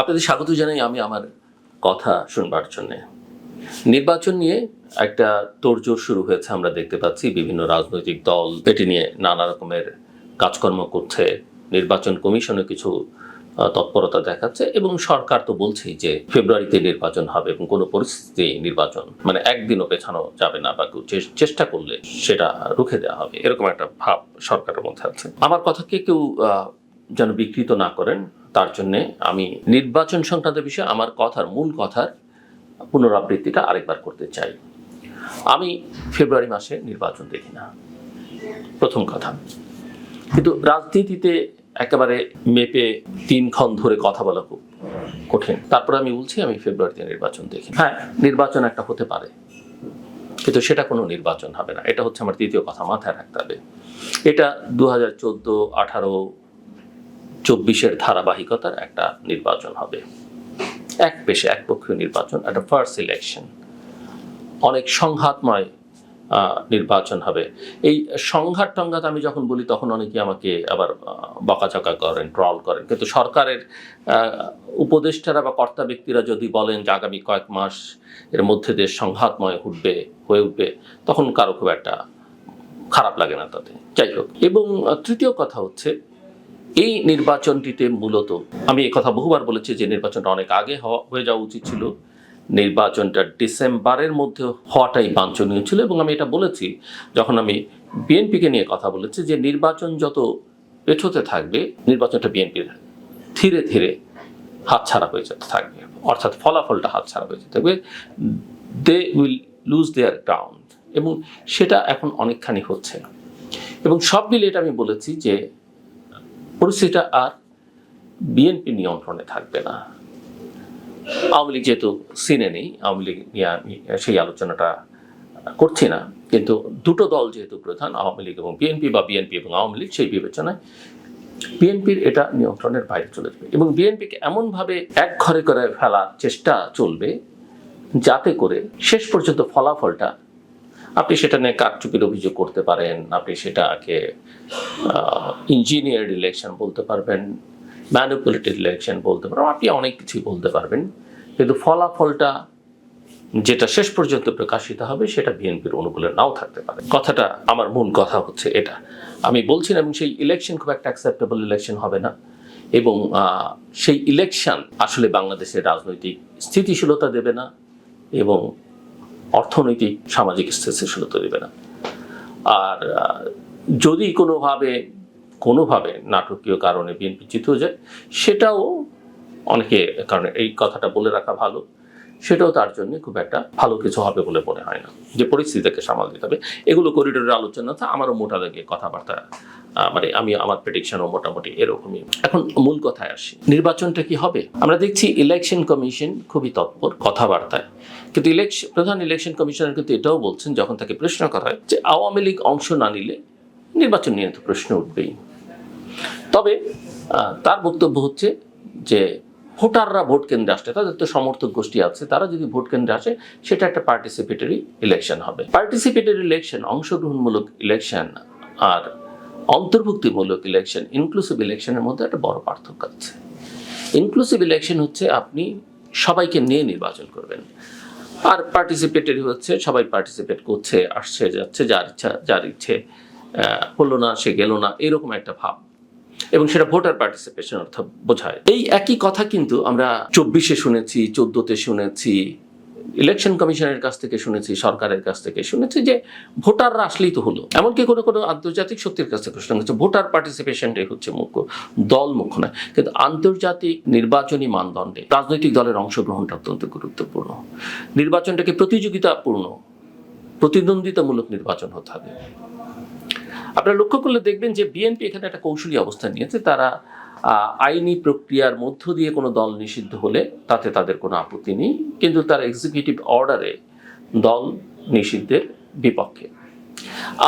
আপনাদের স্বাগত জানাই আমি আমার কথা শুনবার জন্যে। নির্বাচন নিয়ে একটা তোড়জোড় শুরু হয়েছে, আমরা দেখতে পাচ্ছি বিভিন্ন রাজনৈতিক দল, এটি নিয়ে নানা রকমের কাজকর্ম করছে, নির্বাচন কমিশনে কিছু তৎপরতা দেখাচ্ছে এবং সরকার তো বলছেই যে ফেব্রুয়ারিতে নির্বাচন হবে এবং কোনো পরিস্থিতি নির্বাচন মানে একদিনও পেছানো যাবে না বা কেউ চেষ্টা করলে সেটা রুখে দেওয়া হবে, এরকম একটা ভাব সরকারের মধ্যে আছে। আমার কথাকে কেউ যেন বিকৃত না করেন তার জন্যে আমি নির্বাচন সংক্রান্ত বিষয়ে আমার কথার মূল কথার পুনরাবৃত্তিটা আরেকবার করতে চাই। আমি ফেব্রুয়ারি মাসে নির্বাচন দেখি না। প্রথম কথা। কিন্তু রাজনীতিতে একেবারে মেপে তিন ক্ষণ ধরে কথা বলা খুব কঠিন। তারপরে আমি বলছি, আমি ফেব্রুয়ারিতে নির্বাচন দেখি হ্যাঁ নির্বাচন একটা হতে পারে। কিন্তু সেটা কোনো নির্বাচন হবে না। এটা হচ্ছে আমার তৃতীয় কথা মাথায় রাখতে হবে। এটা দু হাজার চোদ্দ, আঠারো চব্বিশের ধারাবাহিকতার একটা নির্বাচন হবে। এক পেশে একপক্ষীয় নির্বাচন একটা ফার্স্ট ইলেকশন অনেক সংঘাতময় নির্বাচন হবে। এই সংঘাত টংঘাত আমি যখন বলি তখন অনেকে আমাকে আবার আহ, বকাঝকা করেন ট্রল করেন। কিন্তু সরকারের উপদেষ্টারা বা কর্তা ব্যক্তিরা যদি বলেন যে আগামী কয়েক মাস এর মধ্যে দেশ সংঘাতময় উঠবে হয়ে উঠবে তখন কারও খুব একটা খারাপ লাগে না তাতে। যাই হোক এবং তৃতীয় কথা হচ্ছে এই নির্বাচনটিতে মূলত, আমি কথা বহুবার বলেছি যে নির্বাচনটা অনেক আগে হয়ে যাওয়া উচিত ছিল। নির্বাচনটা ডিসেম্বরের মধ্যে হওয়াটাই বাঞ্ছনীয় ছিল এবং আমি এটা বলেছি যখন আমি বিএনপিকে নিয়ে কথা বলেছি যে নির্বাচন যত পেছোতে থাকবে, নির্বাচনটা বিএনপির ধীরে ধীরে হাতছাড়া হয়ে যেতে থাকবে। অর্থাৎ ফলাফলটা হাতছাড়া হয়ে যেতে থাকবে। They will lose their ground এবং সেটা এখন অনেকখানি হচ্ছে। এবং সব মিলে এটা আমি বলেছি যে পরিস্থিতিটা আর বিএনপি নিয়ন্ত্রণে থাকবে না। আওয়ামী লীগ যেহেতু সিনে নেই, আওয়ামী লীগ নিয়ে আমি সেই আলোচনাটা করছি না। কিন্তু দুটো দল যেহেতু প্রধান, আওয়ামী লীগ এবং বিএনপি বা বিএনপি এবং আওয়ামী লীগ, সেই বিবেচনায় বিএনপির এটা নিয়ন্ত্রণের বাইরে চলে যাবে এবং বিএনপিকে এমনভাবে এক ঘরে করে ফেলার চেষ্টা চলবে যাতে করে শেষ পর্যন্ত ফলাফলটা আপনি সেটা নিয়ে কারচুপির অভিযোগ করতে পারেন, আপনি সেটাকে ইঞ্জিনিয়ার ইলেকশন বলতে পারবেন ম্যানিপুলেটেড ইলেকশন বলতে পারবেন, আপনি অনেক কিছুই বলতে পারবেন। কিন্তু ফলাফলটা যেটা শেষ পর্যন্ত প্রকাশিত হবে সেটা বিএনপির অনুকূলে নাও থাকতে পারে। কথাটা আমার মূল কথা হচ্ছে এটা। আমি বলছি না সেই ইলেকশন খুব একটা অ্যাকসেপ্টেবল ইলেকশন হবে না। এবং সেই ইলেকশন আসলে বাংলাদেশের রাজনৈতিক স্থিতিশীলতা দেবে না। এবং অর্থনৈতিক সামাজিক স্থিতিশীলতা দেবে না। আর যদি কোনোভাবে কোনোভাবে নাটকীয় কারণে বিএনপি জিতেও যায়, সেটাও অনেকে, কারণে এই কথাটা বলে রাখা ভালো। সেটাও তার জন্য খুব একটা ভালো কিছু হবে বলে মনে হয় না। যে পরিস্থিতিকে সামাল দিতে হবে। এগুলো করিডোরের আলোচনা তো আমারও মোটা দাগে কথাবার্তা মানে আমি আমার প্রেডিকশনও মোটামুটি এরকমই। এখন মূল কথায় আসি। নির্বাচনটা কি হবে? আমরা দেখছি ইলেকশন কমিশন খুবই তৎপর কথাবার্তায়। কিন্তু ইলেকশন প্রধান ইলেকশন কমিশনার কিন্তু এটাও বলছেন যখন তাকে প্রশ্ন করা হয় যে আওয়ামী লীগ অংশ না নিলে নির্বাচন নিয়ে তো প্রশ্ন উঠবেই। তবে তার বক্তব্য হচ্ছে যে ভোটাররা ভোট কেন্দ্রে আসলে তাদের তো সমর্থক গোষ্ঠী আছে, তারা যদি ভোট কেন্দ্রে আসে, সেটা একটা পার্টিসিপেটরি ইলেকশন হবে। পার্টিসিপেটরি ইলেকশন অংশগ্রহণমূলক ইলেকশন আর অন্তর্ভুক্তিমূলক ইলেকশন ইনক্লুসিভ ইলেকশনের মধ্যে একটা বড় পার্থক্য আছে। ইনক্লুসিভ ইলেকশন হচ্ছে আপনি সবাইকে নিয়ে নির্বাচন করবেন। আর পার্টিসিপেটরি হচ্ছে, সবাই পার্টিসিপেট করছে, আসছে, যাচ্ছে, যার ইচ্ছা, যার ইচ্ছে হলো না, সে গেল না, এরকম একটা ভাব। এবং সেটা ভোটার পার্টিসিপেশন অর্থাৎ বোঝায়। এই একই কথা কিন্তু আমরা চব্বিশে শুনেছি, চোদ্দোতে শুনেছি, ইলেকশন কমিশনের কাছ থেকে শুনেছি, সরকারের কাছ থেকে শুনেছি যে ভোটাররা আসলেই তো হলো। এমনকি কোনো কোনো আন্তর্জাতিক শক্তির কাছ থেকে শোনা গেছে ভোটার পার্টিসিপেশনটাই হচ্ছে মুখ্য, দল মুখ্য নয় কিন্তু আন্তর্জাতিক নির্বাচনী মানদণ্ডে রাজনৈতিক দলের অংশগ্রহণটা অত্যন্ত গুরুত্বপূর্ণ। নির্বাচনটাকে প্রতিযোগিতাপূর্ণ, প্রতিদ্বন্দ্বিতামূলক নির্বাচন হতে হবে। আপনারা লক্ষ্য করলে দেখবেন যে বিএনপি এখানে একটা কৌশলী অবস্থান নিয়েছে। তারা আইনি প্রক্রিয়ার মধ্য দিয়ে কোনো দল নিষিদ্ধ হলে তাতে তাদের কোনো আপত্তি নেই, কিন্তু তারা এক্সিকিউটিভ অর্ডারে দল নিষিদ্ধের বিপক্ষে।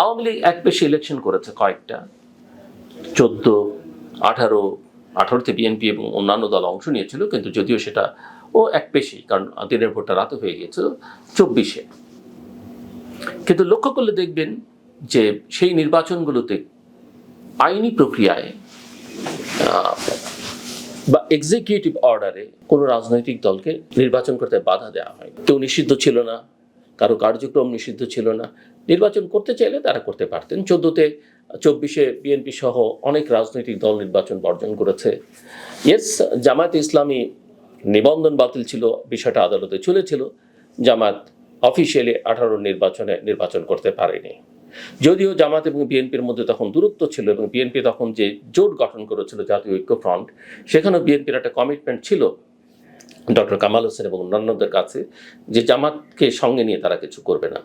আওয়ামী লীগ এক পেশে ইলেকশন করেছে কয়েকটা। চোদ্দ, আঠারো আঠারোতে বিএনপি এবং অন্যান্য দল অংশ নিয়েছিল, কিন্তু যদিও সেটা ও এক পেশি কারণ দিনের ভোটটা রাতে হয়ে গিয়েছিল চব্বিশে। কিন্তু লক্ষ্য করলে দেখবেন যে সেই নির্বাচনগুলোতে আইনি প্রক্রিয়ায় বা এক্সিকিউটিভ অর্ডারে কোনো রাজনৈতিক দলকে নির্বাচন করতে বাধা দেওয়া হয়। কেউ নিষিদ্ধ ছিল না, কারও কার্যক্রম নিষিদ্ধ ছিল না। নির্বাচন করতে চাইলে তারা করতে পারতেন। চোদ্দোতে চব্বিশে বিএনপি সহ অনেক রাজনৈতিক দল নির্বাচন বর্জন করেছে। ইয়েস জামায়াত ইসলামী নিবন্ধন বাতিল ছিল, বিষয়টা আদালতে চলেছিল। জামাত অফিসিয়ালি আঠারো নির্বাচনে নির্বাচন করতে পারেনি। যদিও জামাত এবং বিএনপির মধ্যে তখন দূরত্ব ছিল এবং বিএনপি তখন যে জোট গঠন করেছিল জাতীয় ঐক্য ফ্রন্ট সেখানেও বিএনপির একটা কমিটমেন্ট ছিল ডক্টর কামাল হোসেন এবং অন্যান্যদের কাছে যে জামাতকে সঙ্গে নিয়ে তারা কিছু করবে না।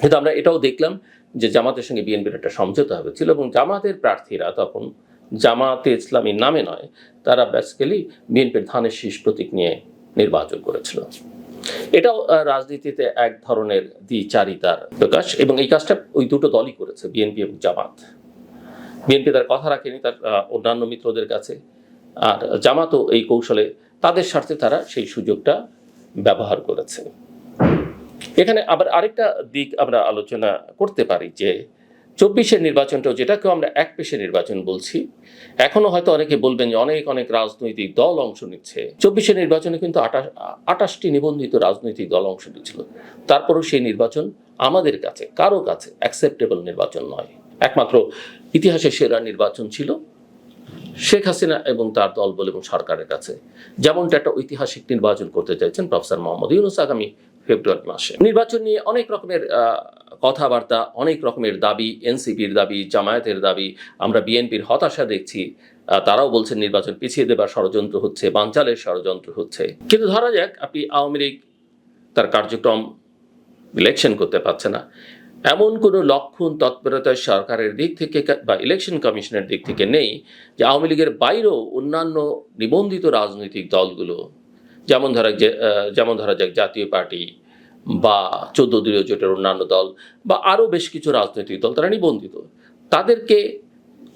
কিন্তু আমরা এটাও দেখলাম যে জামাতের সঙ্গে বিএনপির একটা সমঝোতা হয়েছিল এবং জামাতের প্রার্থীরা তখন জামাতে ইসলামী নামে নয়, তারা বেসিক্যালি বিএনপির ধানের শীষ প্রতীক নিয়ে নির্বাচন করেছিল। এটাও রাজনীতিতে এক ধরনের দ্বিচারিতার প্রকাশ এবং এই কাজটা ওই দুটো দলই করেছে, বিএনপি এবং জামাত। বিএনপি তার কথা রাখেনি, তার অন্যান্য মিত্রদের কাছে। আর জামাতও এই কৌশলে তাদের স্বার্থে তারা সেই সুযোগটা ব্যবহার করেছে। এখানে আবার আরেকটা দিক আমরা আলোচনা করতে পারি যে চব্বিশের নির্বাচনটাও যেটাকে আমরা এক পেশে নির্বাচন বলছি, এখনও হয়তো অনেকে বলবেন যে অনেক অনেক রাজনৈতিক দল অংশ নিচ্ছে। চব্বিশের নির্বাচনে কিন্তু আটাশ, আটাশটি নিবন্ধিত রাজনৈতিক দল অংশ নিচ্ছিল। তারপরও সেই নির্বাচন আমাদের কাছে, কারও কাছে অ্যাকসেপ্টেবল নির্বাচন নয়। একমাত্র ইতিহাসের সেরা নির্বাচন ছিল শেখ হাসিনা এবং তার দল দলবল এবং সরকারের কাছে। যেমনটা একটা ঐতিহাসিক নির্বাচন করতে চাইছেন প্রফেসর মোহাম্মদ ইউনুস আগামী ফেব্রুয়ারি মাসে। নির্বাচন নিয়ে অনেক রকমের কথাবার্তা, অনেক রকমের দাবি, এনসিপির দাবি, জামায়াতের দাবি, আমরা বিএনপির হতাশা দেখছি। তারাও বলছেন নির্বাচন পিছিয়ে দেবার ষড়যন্ত্র হচ্ছে বাঞ্চালের ষড়যন্ত্র হচ্ছে। কিন্তু ধরা যাক, আপনি আওয়ামী লীগ তার কার্যক্রম ইলেকশন করতে পারছে না। এমন কোনো লক্ষণ তৎপরতা সরকারের দিক থেকে বা ইলেকশন কমিশনের দিক থেকে নেই যে আওয়ামী লীগের বাইরেও অন্যান্য নিবন্ধিত রাজনৈতিক দলগুলো, যেমন ধরা যেমন ধরা যাক জাতীয় পার্টি বা চোদ্দ দলীয় জোটের অন্যান্য দল বা আরও বেশ কিছু রাজনৈতিক দল, তারা নিবন্ধিত। তাদেরকে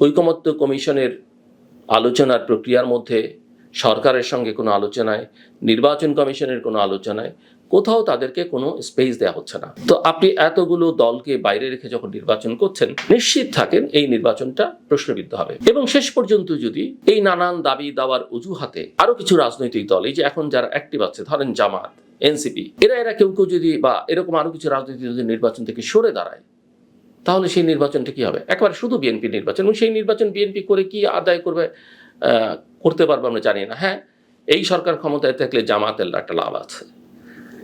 ঐকমত্য কমিশনের আলোচনার প্রক্রিয়ার মধ্যে, সরকারের সঙ্গে কোনো আলোচনায়, নির্বাচন কমিশনের কোনো আলোচনায় কোথাও তাদেরকে কোনো স্পেস দেওয়া হচ্ছে না। তো আপনি এতগুলো দলকে বাইরে রেখে যখন নির্বাচন করছেন, নিশ্চিত থাকেন এই নির্বাচনটা প্রশ্নবিদ্ধ হবে। এবং শেষ পর্যন্ত যদি এই নানান দাবি দাওয়ার অজুহাতে আরও কিছু রাজনৈতিক দল, এই যে এখন যারা অ্যাক্টিভ আছে, ধরেন জামাত এনসিপি এরা এরা কেউ কেউ যদি বা এরকম আরও কিছু রাজনৈতিক দল যদি নির্বাচন থেকে সরে দাঁড়ায়, তাহলে সেই নির্বাচনটা কি হবে? একবারে শুধু বিএনপি নির্বাচন, এবং সেই নির্বাচন বিএনপি করে কি আদায় করবে করতে পারবে আমরা জানি না। হ্যাঁ এই সরকার ক্ষমতায় থাকলে জামাতের একটা লাভ আছে।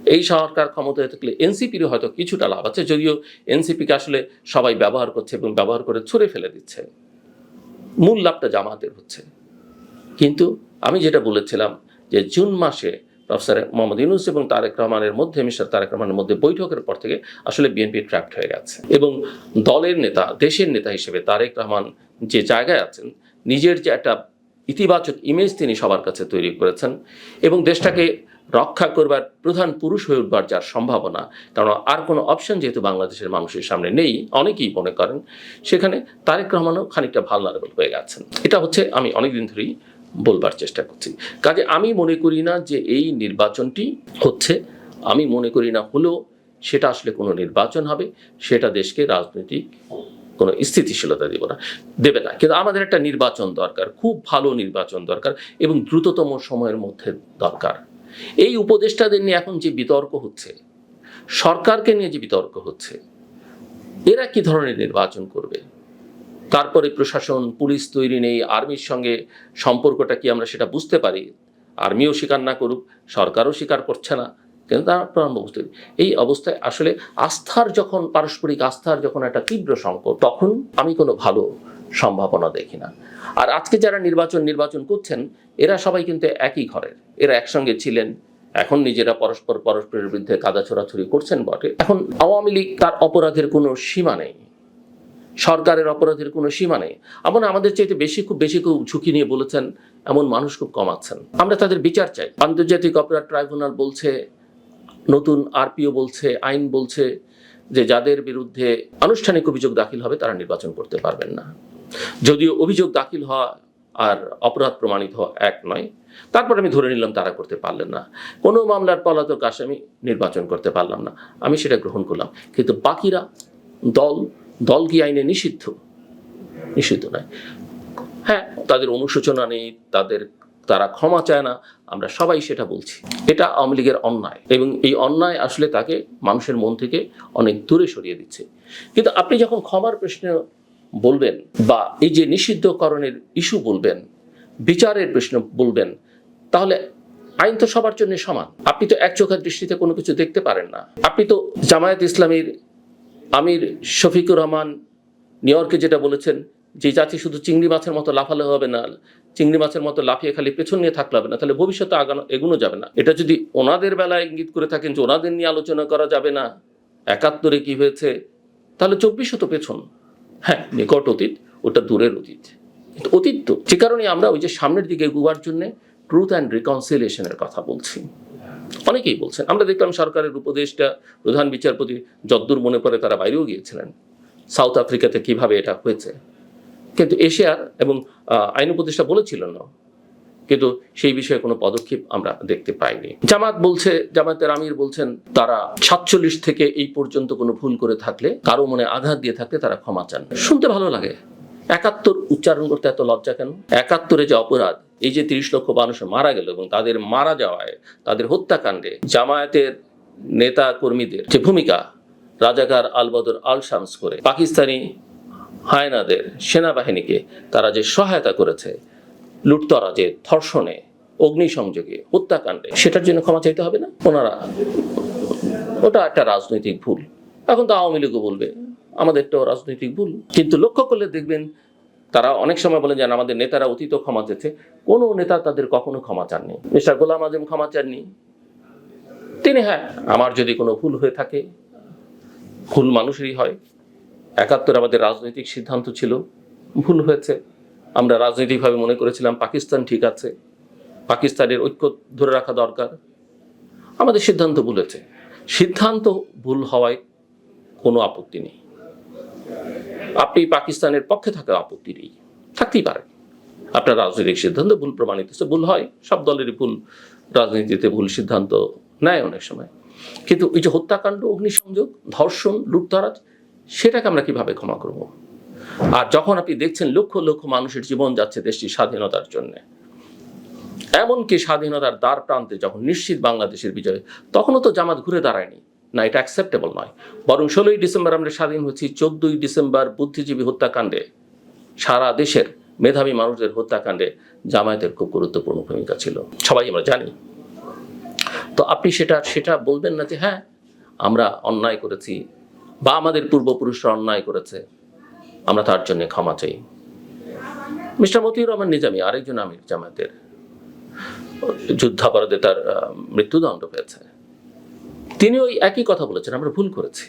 এই সরকার ক্ষমতায় থাকলে এনসিপিরও হয়তো কিছুটা লাভ আছে, যদিও এনসিপিকে আসলে সবাই ব্যবহার করছে এবং ব্যবহার করে ছুঁড়ে ফেলে দিচ্ছে। মূল লাভটা জামাতের হচ্ছে। কিন্তু আমি যেটা বলেছিলাম যে জুন মাসে প্রফেসর মোহাম্মদ ইউনুস এবং তারেক রহমানের মধ্যে, মিস্টার তারেক রহমানের মধ্যে বৈঠকের পর থেকে আসলে বিএনপি ট্র্যাপড হয়ে গেছে। এবং দলের নেতা, দেশের নেতা হিসেবে তারেক রহমান যে জায়গায় আছেন, নিজের যে একটা ইতিবাচক ইমেজ তিনি সবার কাছে তৈরি করেছেন এবং দেশটাকে রক্ষা করবার প্রধান পুরুষ হয়ে উঠবার যার সম্ভাবনা, কারণ আর কোনো অপশন যেহেতু বাংলাদেশের মানুষের সামনে নেই, অনেকেই মনে করেন সেখানে তারেক রহমানও খানিকটা ভালো ভালনারেবল হয়ে গেছেন। এটা হচ্ছে আমি অনেকদিন ধরেই বলবার চেষ্টা করছি। কাজে আমি মনে করি না যে এই নির্বাচনটি হচ্ছে, আমি মনে করি না হলেও সেটা আসলে কোনো নির্বাচন হবে, সেটা দেশকে রাজনৈতিক কোনো স্থিতিশীলতা দেব না, দেবে না। কিন্তু আমাদের একটা নির্বাচন দরকার, খুব ভালো নির্বাচন দরকার এবং দ্রুততম সময়ের মধ্যে দরকার। এই উপদেষ্টাদের নিয়ে এখন যে বিতর্ক হচ্ছে, সরকারকে নিয়ে যে বিতর্ক হচ্ছে, এরা কি ধরনের নির্বাচন করবে? তারপরে প্রশাসন, পুলিশ তৈরি নেই, আর্মির সঙ্গে সম্পর্কটা কি আমরা সেটা বুঝতে পারি? আর্মিও স্বীকার না করুক, সরকারও স্বীকার করছে না, কিন্তু আমরা বুঝতে এই অবস্থায় আসলে আস্থার যখন, পারস্পরিক আস্থার যখন একটা তীব্র সংকট, তখন আমি কোনো ভালো সম্ভাবনা দেখি না। আর আজকে যারা নির্বাচন নির্বাচন করছেন, এরা সবাই কিন্তু একই ঘরের। এরা একসঙ্গে ছিলেন, এখন নিজেরা পরস্পর, পরস্পরের বিরুদ্ধে কাদা ছোড়াছুড়ি করছেন বটে। এখন আওয়ামী লীগ তার অপরাধের কোনো সীমা নেই। সরকারের অপরাধের কোনো সীমা নেই। এমন আমাদের চাইতে বেশি, খুব বেশি খুব ঝুঁকি নিয়ে বলেছেন, এমন মানুষ খুব কমাচ্ছেন আমরা তাদের বিচার চাই। আন্তর্জাতিক অপরাধ ট্রাইব্যুনাল বলছে, নতুন আরপিও বলছে, আইন বলছে যে যাদের বিরুদ্ধে আনুষ্ঠানিক অভিযোগ দাখিল হবে, তারা নির্বাচন করতে পারবেন না। যদিও অভিযোগ দাখিল হওয়া আর অপরাধ প্রমাণিত হওয়া এক নয়, তারপর আমি ধরে নিলাম তারা করতে পারলেন না। কোনো মামলার পলাতক আসামি নির্বাচন করতে পারলাম না। আমি সেটা গ্রহণ করলাম। কিন্তু বাকিরা দল দল কি আইনে নিষিদ্ধ? নিষিদ্ধ নয়। হ্যাঁ তাদের অনুশোচনা নেই, তাদের, তারা ক্ষমা চায় না, আমরা সবাই সেটা বলছি। এটা আওয়ামী লীগের অন্যায় এবং এই অন্যায় আসলে তাকে মানুষের মন থেকে অনেক দূরে সরিয়ে দিচ্ছে। কিন্তু আপনি যখন ক্ষমার প্রশ্ন বলবেন বা এই যে নিষিদ্ধকরণের ইস্যু বলবেন, বিচারের প্রশ্ন বলবেন, তাহলে আইন তো সবার জন্য সমান। আপনি তো এক চোখের দৃষ্টিতে কোনো কিছু দেখতে পারেন না। আপনি তো জামায়াত ইসলামীর আমির শফিকুর রহমান, নিউ ইয়র্কে যেটা বলেছেন যে জাতি শুধু চিংড়ি মাছের মতো লাফালে হবে না, চিংড়ি মাছের মতো লাফিয়ে খালি পেছন নিয়ে থাকলে হবে না, তাহলে ভবিষ্যতে আগানো এগুনো যাবে না। এটা যদি ওনাদের বেলায় ইঙ্গিত করে থাকেন যে ওনাদের নিয়ে আলোচনা করা যাবে না, একাত্তরে কি হয়েছে, তাহলে চব্বিশশো তো পেছন। হ্যাঁ নিকট অতীত, ওটা দূরের অতীত। অতীত তো, যে কারণে আমরা ওই যে সামনের দিকে এগুবার জন্য ট্রুথ অ্যান্ড রিকনসিলিয়েশনের কথা বলছি। অনেকেই বলছেন, আমরা দেখলাম সরকারের উপদেষ্টা, প্রধান বিচারপতি যদ্দূর মনে পড়ে তারা বাইরেও গিয়েছিলেন, সাউথ আফ্রিকাতে কীভাবে এটা হয়েছে। কিন্তু এশিয়ার এবং আইন উপদেষ্টা বলেছিলেন না কিন্তু সেই বিষয়ে কোনো পদক্ষেপ আমরা দেখতে পাইনি। জামাত বলছে জামাতের আমির বলছেন, তারা সাতচল্লিশ থেকে এই পর্যন্ত কোনো ভুল করে থাকলে, কারও মনে আঘাত দিয়ে থাকলে তারা ক্ষমা চান। শুনতে ভালো লাগে। একাত্তর উচ্চারণ করতে এত লজ্জা কেন? একাত্তরে যে অপরাধ, এই যে তিরিশ লক্ষ মানুষ মারা গেল এবং তাদের মারা যাওয়ায়, তাদের হত্যাকাণ্ডে জামায়াতের নেতা কর্মীদের যে ভূমিকা, রাজাকার আলবদর আল শামস করে, পাকিস্তানি হায়নাদের সেনাবাহিনীকে তারা যে সহায়তা করেছে লুটতরাজে ধর্ষণে, অগ্নিসংযোগে, হত্যাকাণ্ডে, সেটার জন্য ক্ষমা চাইতে হবে না? ওনারা, ওটা একটা রাজনৈতিক ভুল। এখন তো আওয়ামী লীগও বলবে আমাদের তো রাজনৈতিক ভুল। কিন্তু লক্ষ্য করলে দেখবেন, তারা অনেক সময় বলেন যে আমাদের নেতারা অতীত ক্ষমা চেয়েছে। কোনো নেতা তাদের কখনো ক্ষমা চাননি। মিস্টার গোলাম আজম ক্ষমা চাননি। তিনি হ্যাঁ আমার যদি কোনো ভুল হয়ে থাকে, ভুল মানুষেরই হয়। একাত্তর আমাদের রাজনৈতিক সিদ্ধান্ত ছিল, ভুল হয়েছে। আমরা রাজনৈতিকভাবে মনে করেছিলাম পাকিস্তান ঠিক আছে, পাকিস্তানের ঐক্য ধরে রাখা দরকার। আমাদের সিদ্ধান্ত ভুল হয়েছে। সিদ্ধান্ত ভুল হওয়ায় কোনো আপত্তি নেই। আপনি পাকিস্তানের পক্ষে থাকা আপত্তি নেই, থাকতেই পারেন। আপনার রাজনৈতিক সিদ্ধান্ত ভুল প্রমাণিত হচ্ছে ভুল হয়। সব দলেরই ভুল, রাজনীতিতে ভুল সিদ্ধান্ত নেয় অনেক সময়। কিন্তু ওই যে হত্যাকাণ্ড, অগ্নিসংযোগ, ধর্ষণ, লুটতরাজ, সেটাকে আমরা কীভাবে ক্ষমা করব? আর যখন আপনি দেখছেন লক্ষ লক্ষ মানুষের জীবন যাচ্ছে দেশটির স্বাধীনতার জন্য, এমনকি স্বাধীনতার দ্বার প্রান্তে যখন নিশ্চিত বাংলাদেশের বিজয়, তখনও তো জামাত ঘুরে দাঁড়ায়নি। না, এটা অ্যাকসেপ্টেবল নয়। বরং ষোলোই ডিসেম্বর আমরা স্বাধীন হচ্ছি চোদ্দই ডিসেম্বর বুদ্ধিজীবী হত্যাকাণ্ডে। সারা দেশের মেধাবী মানুষদের হত্যাকাণ্ডে জামায়াতের খুব গুরুত্বপূর্ণ ভূমিকা ছিল। সবাই আমরা জানি। তো আপনি সেটা সেটা বলবেন না যে হ্যাঁ আমরা অন্যায় করেছি বা আমাদের পূর্বপুরুষরা অন্যায় করেছে। আমরা তার জন্য ক্ষমা চাই। মিস্টার মতিউর রহমান নিজামি, আরেকজন আমির জামাতের যুদ্ধাপরাধে তার মৃত্যুদণ্ড পেয়েছে তিনি ওই একই কথা বলেছেন, আমরা ভুল করেছি।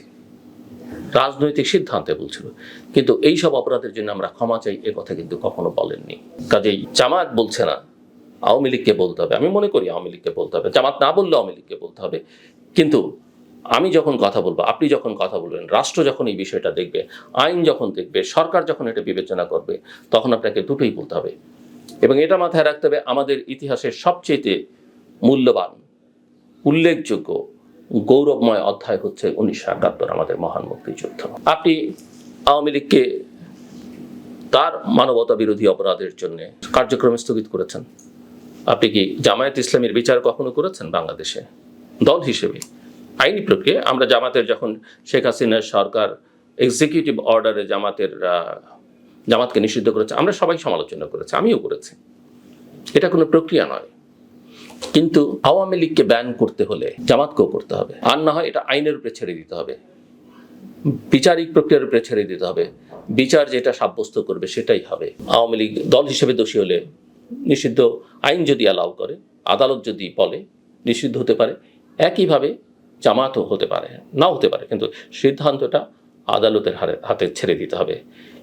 রাজনৈতিক সিদ্ধান্তে বলছিল কিন্তু এই সব অপরাধের জন্য আমরা ক্ষমা চাই, এ কথা কিন্তু কখনো বলেননি। কাজেই জামাত বলছে না, আওয়ামী লীগকে বলতে হবে। আমি মনে করি আওয়ামী লীগকে বলতে হবে। জামাত না বললে আওয়ামী লীগকে বলতে হবে। কিন্তু আমি যখন কথা বলব, আপনি যখন কথা বলবেন, রাষ্ট্র যখন এই বিষয়টা দেখবে, আইন যখন দেখবে, সরকার যখন এটা বিবেচনা করবে, তখন আপনাকে দুটোই বলতে হবে। এবং এটা মাথায় রাখতে হবে, আমাদের ইতিহাসের সবচেয়ে মূল্যবান, উল্লেখযোগ্য, গৌরবময় অধ্যায় হচ্ছে উনিশশো একাত্তর, আমাদের মহান মুক্তিযুদ্ধ। আপনি আওয়ামী লীগকে তার মানবতা বিরোধী অপরাধের জন্য কার্যক্রম স্থগিত করেছেন। আপনি কি জামায়াত ইসলামের বিচার কখনো করেছেন বাংলাদেশে? দল হিসেবে। আইনি প্রক্রিয়া, আমরা জামাতের যখন শেখ হাসিনার সরকার এক্সিকিউটিভ অর্ডারে জামাতের জামাতকে নিষিদ্ধ করেছে, আমরা সবাই সমালোচনা করেছি, আমিও করেছি। এটা কোনো প্রক্রিয়া নয়। কিন্তু আওয়ামী লীগকে ব্যান করতে হলে জামাতকেও করতে হবে। আর না হয় এটা আইনের উপরে ছেড়ে দিতে হবে। বিচারিক প্রক্রিয়ার উপরে ছেড়ে দিতে হবে। বিচার যেটা সাব্যস্ত করবে সেটাই হবে। আওয়ামী লীগ দল হিসেবে দোষী হলে নিষিদ্ধ আইন যদি অ্যালাউ করে, আদালত যদি বলে, নিষিদ্ধ হতে পারে। একইভাবে জামাতও হতে পারে, নাও হতে পারে, কিন্তু সিদ্ধান্তটা আদালতের হারে, হাতে ছেড়ে দিতে হবে।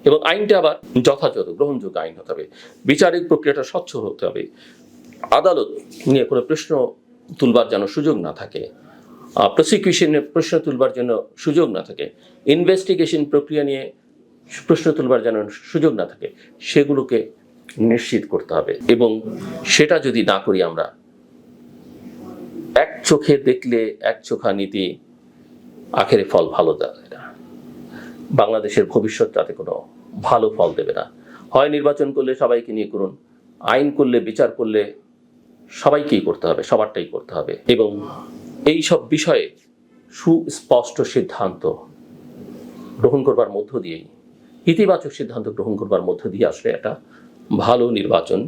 এবং আইনটা আবার যথাযথ, গ্রহণযোগ্য আইন হতে হবে। বিচারিক প্রক্রিয়াটা স্বচ্ছ হতে হবে। আদালত নিয়ে কোনো প্রশ্ন তুলবার যেন সুযোগ না থাকে প্রসিকিউশনের প্রশ্ন তুলবার জন্য সুযোগ না থাকে ইনভেস্টিগেশন প্রক্রিয়া নিয়ে প্রশ্ন তুলবার যেন সুযোগ না থাকে, সেগুলোকে নিশ্চিত করতে হবে। এবং সেটা যদি না করি আমরা এক চোখে দেখলে এক চোখা নীতি আখেরে ফল ভালো দেবে না। বাংলাদেশের ভবিষ্যৎ তাতে কোনো ভালো ফল দেবে না। হয় নির্বাচন করলে সবাইকে নিয়ে করুন, আইন করলে, বিচার করলে সবাইকেই করতে হবে, সবারটাই করতে হবে। এবং এই সব বিষয়ে সুস্পষ্ট সিদ্ধান্ত গ্রহণ করবার মধ্য দিয়েই, ইতিবাচক সিদ্ধান্ত গ্রহণ করবার মধ্য দিয়ে আসলে একটা ভালো নির্বাচন,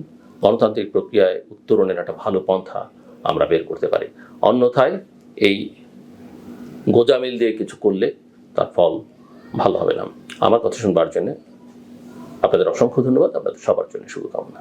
গণতান্ত্রিক প্রক্রিয়ায় উত্তরণের একটা ভালো পন্থা আমরা বের করতে পারি। অন্যথায় এই গোজামিল দিয়ে কিছু করলে তার ফল ভালো হবে না। আমার কথা শুনবার জন্য আপনাদের অসংখ্য ধন্যবাদ। আপনাদের সবার জন্য শুভকামনা।